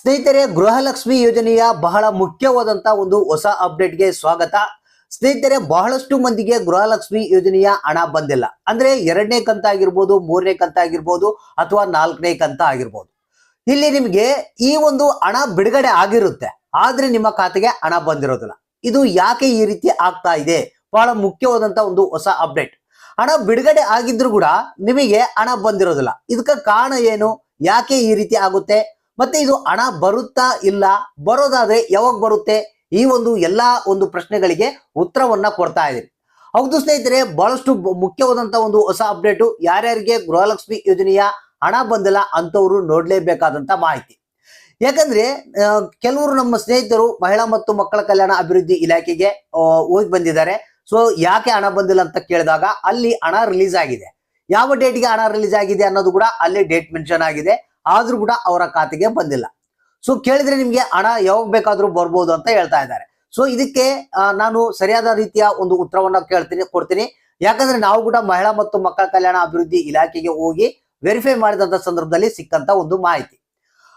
ಸ್ನೇಹಿತರೆ, ಗೃಹಲಕ್ಷ್ಮಿ ಯೋಜನೆಯ ಬಹಳ ಮುಖ್ಯವಾದಂತ ಒಂದು ಹೊಸ ಅಪ್ಡೇಟ್ಗೆ ಸ್ವಾಗತ. ಸ್ನೇಹಿತರೆ, ಬಹಳಷ್ಟು ಮಂದಿಗೆ ಗೃಹಲಕ್ಷ್ಮಿ ಯೋಜನೆಯ ಹಣ ಬಂದಿಲ್ಲ. ಅಂದ್ರೆ ಎರಡನೇ ಕಂತ ಆಗಿರ್ಬೋದು, ಮೂರನೇ ಕಂತ ಆಗಿರ್ಬೋದು ಅಥವಾ ನಾಲ್ಕನೇ ಕಂತ ಆಗಿರ್ಬೋದು. ಇಲ್ಲಿ ನಿಮಗೆ ಈ ಒಂದು ಹಣ ಬಿಡುಗಡೆ ಆಗಿರುತ್ತೆ. ಆದ್ರೆ ನಿಮ್ಮ ಖಾತೆಗೆ ಹಣ ಬಂದಿರೋದಿಲ್ಲ. ಇದು ಯಾಕೆ ಈ ರೀತಿ ಆಗ್ತಾ ಇದೆ? ಬಹಳ ಮುಖ್ಯವಾದಂತ ಒಂದು ಹೊಸ ಅಪ್ಡೇಟ್. ಹಣ ಬಿಡುಗಡೆ ಆಗಿದ್ರು ಕೂಡ ನಿಮಗೆ ಹಣ ಬಂದಿರೋದಿಲ್ಲ. ಇದಕ್ಕೆ ಕಾರಣ ಏನು? ಯಾಕೆ ಈ ರೀತಿ ಆಗುತ್ತೆ? ಮತ್ತೆ ಇದು ಹಣ ಬರುತ್ತಾ ಇಲ್ಲ, ಬರೋದಾದ್ರೆ ಯಾವಾಗ ಬರುತ್ತೆ? ಈ ಒಂದು ಎಲ್ಲಾ ಒಂದು ಪ್ರಶ್ನೆಗಳಿಗೆ ಉತ್ತರವನ್ನ ಕೊಡ್ತಾ ಇದ್ದೀನಿ. ಹೌದು ಸ್ನೇಹಿತರೆ, ಬಹಳಷ್ಟು ಮುಖ್ಯವಾದಂತ ಒಂದು ಹೊಸ ಅಪ್ಡೇಟು ಯಾರ್ಯಾರಿಗೆ ಗೃಹಲಕ್ಷ್ಮಿ ಯೋಜನೆಯ ಹಣ ಬಂದಿಲ್ಲ ಅಂತವರು ನೋಡ್ಲೇಬೇಕಾದಂತ ಮಾಹಿತಿ. ಯಾಕಂದ್ರೆ ಕೆಲವರು ನಮ್ಮ ಸ್ನೇಹಿತರು ಮಹಿಳಾ ಮತ್ತು ಮಕ್ಕಳ ಕಲ್ಯಾಣ ಅಭಿವೃದ್ಧಿ ಇಲಾಖೆಗೆ ಹೋಗಿ ಬಂದಿದ್ದಾರೆ. ಸೊ, ಯಾಕೆ ಹಣ ಬಂದಿಲ್ಲ ಅಂತ ಕೇಳಿದಾಗ ಅಲ್ಲಿ ಹಣ ರಿಲೀಸ್ ಆಗಿದೆ. ಯಾವ ಡೇಟ್ಗೆ ಹಣ ರಿಲೀಸ್ ಆಗಿದೆ ಅನ್ನೋದು ಕೂಡ ಅಲ್ಲಿ ಡೇಟ್ ಮೆನ್ಷನ್ ಆಗಿದೆ. ಆದ್ರೂ ಕೂಡ ಅವರ ಖಾತೆಗೆ ಬಂದಿಲ್ಲ. ಸೊ ಕೇಳಿದ್ರೆ ನಿಮ್ಗೆ ಹಣ ಯಾವಾಗ ಬೇಕಾದ್ರೂ ಬರ್ಬೋದು ಅಂತ ಹೇಳ್ತಾ ಇದ್ದಾರೆ. ಸೊ ಇದಕ್ಕೆ ನಾನು ಸರಿಯಾದ ರೀತಿಯ ಒಂದು ಉತ್ತರವನ್ನ ಕೇಳ್ತೀನಿ, ಕೊಡ್ತೀನಿ. ಯಾಕಂದ್ರೆ ನಾವು ಕೂಡ ಮಹಿಳಾ ಮತ್ತು ಮಕ್ಕಳ ಕಲ್ಯಾಣ ಅಭಿವೃದ್ಧಿ ಇಲಾಖೆಗೆ ಹೋಗಿ ವೆರಿಫೈ ಮಾಡಿದಂತ ಸಂದರ್ಭದಲ್ಲಿ ಸಿಕ್ಕಂತ ಒಂದು ಮಾಹಿತಿ.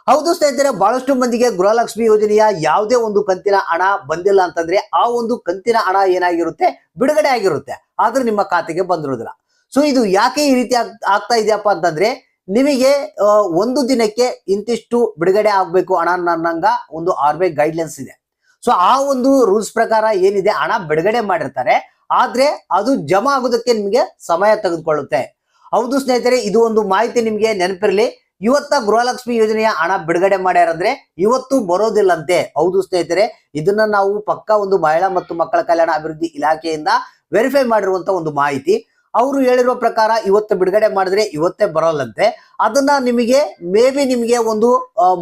ಹೌದು ಸ್ನೇಹಿತರೆ, ಬಹಳಷ್ಟು ಮಂದಿಗೆ ಗೃಹಲಕ್ಷ್ಮಿ ಯೋಜನೆಯ ಯಾವುದೇ ಒಂದು ಕಂತಿನ ಹಣ ಬಂದಿಲ್ಲ ಅಂತಂದ್ರೆ ಆ ಒಂದು ಕಂತಿನ ಹಣ ಏನಾಗಿರುತ್ತೆ? ಬಿಡುಗಡೆ ಆಗಿರುತ್ತೆ. ಆದ್ರೆ ನಿಮ್ಮ ಖಾತೆಗೆ ಬಂದಿರೋದಿಲ್ಲ ಸೊ ಇದು ಯಾಕೆ ಈ ರೀತಿ ಆಗ್ತಾ ಇದೆಯಪ್ಪ ಅಂತಂದ್ರೆ ನಿಮಗೆ ಒಂದು ದಿನಕ್ಕೆ ಇಂತಿಷ್ಟು ಬಿಡುಗಡೆ ಆಗ್ಬೇಕು ಹಣ ನನ್ನಂಗ ಒಂದು ಆರ್ ಬಿ ಐ ಗೈಡ್ಲೈನ್ಸ್ ಇದೆ. ಸೊ ಆ ಒಂದು ರೂಲ್ಸ್ ಪ್ರಕಾರ ಏನಿದೆ ಹಣ ಬಿಡುಗಡೆ ಮಾಡಿರ್ತಾರೆ. ಆದ್ರೆ, ಅದು ಜಮಾ ಆಗೋದಕ್ಕೆ ನಿಮಗೆ ಸಮಯ ತೆಗೆದುಕೊಳ್ಳುತ್ತೆ. ಹೌದು ಸ್ನೇಹಿತರೆ, ಇದು ಒಂದು ಮಾಹಿತಿ ನಿಮಗೆ ನೆನಪಿರಲಿ. ಇವತ್ತ ಗೃಹಲಕ್ಷ್ಮಿ ಯೋಜನೆಯ ಹಣ ಬಿಡುಗಡೆ ಮಾಡ್ಯಾರಂದ್ರೆ ಇವತ್ತು ಬರೋದಿಲ್ಲಂತೆ. ಹೌದು ಸ್ನೇಹಿತರೆ, ಇದನ್ನ ನಾವು ಪಕ್ಕ ಒಂದು ಮಹಿಳಾ ಮತ್ತು ಮಕ್ಕಳ ಕಲ್ಯಾಣ ಅಭಿವೃದ್ಧಿ ಇಲಾಖೆಯಿಂದ ವೆರಿಫೈ ಮಾಡಿರುವಂತ ಒಂದು ಮಾಹಿತಿ. ಅವರು ಹೇಳಿರುವ ಪ್ರಕಾರ ಇವತ್ತು ಬಿಡುಗಡೆ ಮಾಡಿದ್ರೆ ಇವತ್ತೇ ಬರೋಲ್ಲಂತೆ. ಅದನ್ನ ನಿಮಗೆ ಮೇ ಬಿ ನಿಮಗೆ ಒಂದು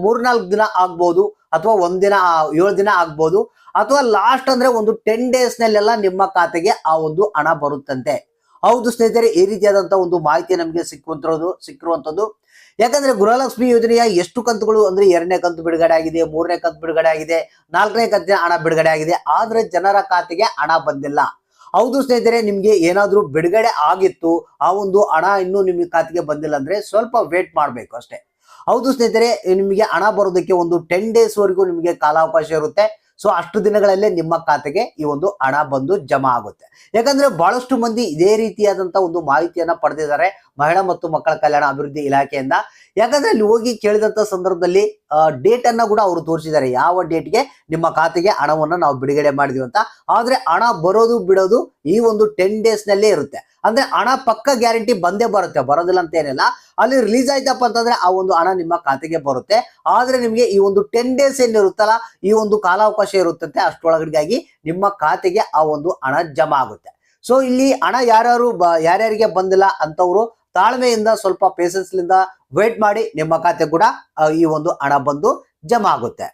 ಮೂರ್ನಾಲ್ಕು ದಿನ ಆಗ್ಬೋದು ಅಥವಾ ಒಂದಿನ ಏಳು ದಿನ ಆಗ್ಬೋದು ಅಥವಾ ಲಾಸ್ಟ್ ಅಂದ್ರೆ ಒಂದು ಟೆನ್ ಡೇಸ್ ನಲ್ಲೆಲ್ಲ ನಿಮ್ಮ ಖಾತೆಗೆ ಆ ಒಂದು ಹಣ ಬರುತ್ತಂತೆ. ಹೌದು ಸ್ನೇಹಿತರೆ, ಈ ರೀತಿಯಾದಂತ ಒಂದು ಮಾಹಿತಿ ನಮಗೆ ಸಿಕ್ಕುವಂತದ್ದು, ಸಿಕ್ಕಿರುವಂತದ್ದು. ಯಾಕಂದ್ರೆ ಗೃಹಲಕ್ಷ್ಮಿ ಯೋಜನೆಯ ಎಷ್ಟು ಕಂತುಗಳು ಅಂದ್ರೆ ಎರಡನೇ ಕಂತು ಬಿಡುಗಡೆ ಆಗಿದೆ, ಮೂರನೇ ಕಂತು ಬಿಡುಗಡೆ ಆಗಿದೆ, ನಾಲ್ಕನೇ ಕಂತಿನ ಹಣ ಬಿಡುಗಡೆ ಆಗಿದೆ, ಆದ್ರೆ ಜನರ ಖಾತೆಗೆ ಹಣ ಬಂದಿಲ್ಲ. ಹೌದು ಸ್ನೇಹಿತರೆ, ನಿಮ್ಗೆ ಏನಾದ್ರೂ ಬಿಡುಗಡೆ ಆಗಿತ್ತು, ಆ ಒಂದು ಹಣ ಇನ್ನೂ ನಿಮ್ಮ ಖಾತೆಗೆ ಬಂದಿಲ್ಲ ಅಂದ್ರೆ ಸ್ವಲ್ಪ ವೇಟ್ ಮಾಡಬೇಕು ಅಷ್ಟೇ. ಹೌದು ಸ್ನೇಹಿತರೆ, ನಿಮಗೆ ಹಣ ಬರೋದಕ್ಕೆ ಒಂದು ಟೆನ್ ಡೇಸ್ ವರೆಗೂ ನಿಮಗೆ ಕಾಲಾವಕಾಶ ಇರುತ್ತೆ. ಸೊ ಅಷ್ಟು ದಿನಗಳಲ್ಲೇ ನಿಮ್ಮ ಖಾತೆಗೆ ಈ ಒಂದು ಹಣ ಬಂದು ಜಮಾ ಆಗುತ್ತೆ. ಯಾಕಂದ್ರೆ ಬಹಳಷ್ಟು ಮಂದಿ ಇದೇ ರೀತಿಯಾದಂತ ಒಂದು ಮಾಹಿತಿಯನ್ನ ಪಡೆದಿದ್ದಾರೆ ಮಹಿಳಾ ಮತ್ತು ಮಕ್ಕಳ ಕಲ್ಯಾಣ ಅಭಿವೃದ್ಧಿ ಇಲಾಖೆಯಿಂದ. ಯಾಕಂದ್ರೆ ಅಲ್ಲಿ ಹೋಗಿ ಕೇಳಿದಂತ ಸಂದರ್ಭದಲ್ಲಿ ಡೇಟ್ ಅನ್ನ ಕೂಡ ಅವರು ತೋರಿಸಿದ್ದಾರೆ. ಯಾವ ಡೇಟ್ಗೆ ನಿಮ್ಮ ಖಾತೆಗೆ ಹಣವನ್ನು ನಾವು ಬಿಡುಗಡೆ ಮಾಡಿದೀವಿ ಅಂತ. ಆದ್ರೆ ಹಣ ಬರೋದು ಬಿಡೋದು ಈ ಒಂದು ಟೆನ್ ಡೇಸ್ ನಲ್ಲೇ ಇರುತ್ತೆ. ಅಂದ್ರೆ ಹಣ ಪಕ್ಕ ಗ್ಯಾರಂಟಿ ಬಂದೇ ಬರುತ್ತೆ, ಬರೋದಿಲ್ಲ ಅಂತ ಏನಿಲ್ಲ. ಅಲ್ಲಿ ರಿಲೀಸ್ ಆಯ್ತಪ್ಪ ಅಂತಂದ್ರೆ ಆ ಒಂದು ಹಣ ನಿಮ್ಮ ಖಾತೆಗೆ ಬರುತ್ತೆ. ಆದ್ರೆ ನಿಮಗೆ ಈ ಒಂದು ಟೆನ್ ಡೇಸ್ ಏನಿರುತ್ತಲ್ಲ, ಈ ಒಂದು ಕಾಲಾವಕಾಶ ಇರುತ್ತಂತೆ, ಅಷ್ಟೊಳಗಡೆಗಾಗಿ ನಿಮ್ಮ ಖಾತೆಗೆ ಆ ಒಂದು ಹಣ ಜಮಾ ಆಗುತ್ತೆ. ಸೊ ಇಲ್ಲಿ ಹಣ ಯಾರ್ಯಾರು ಯಾರ್ಯಾರಿಗೆ ಬಂದಿಲ್ಲ ಅಂತವರು ತಾಳ್ಮೆಯಿಂದ ಸ್ವಲ್ಪ ಪೇಷನ್ಸ್ಲಿಂದ ವೇಟ್ ಮಾಡಿ ನಿಮ್ಮ ಖಾತೆ ಕೂಡ ಈ ಒಂದು ಹಣ ಬಂದು ಜಮಾ ಆಗುತ್ತೆ.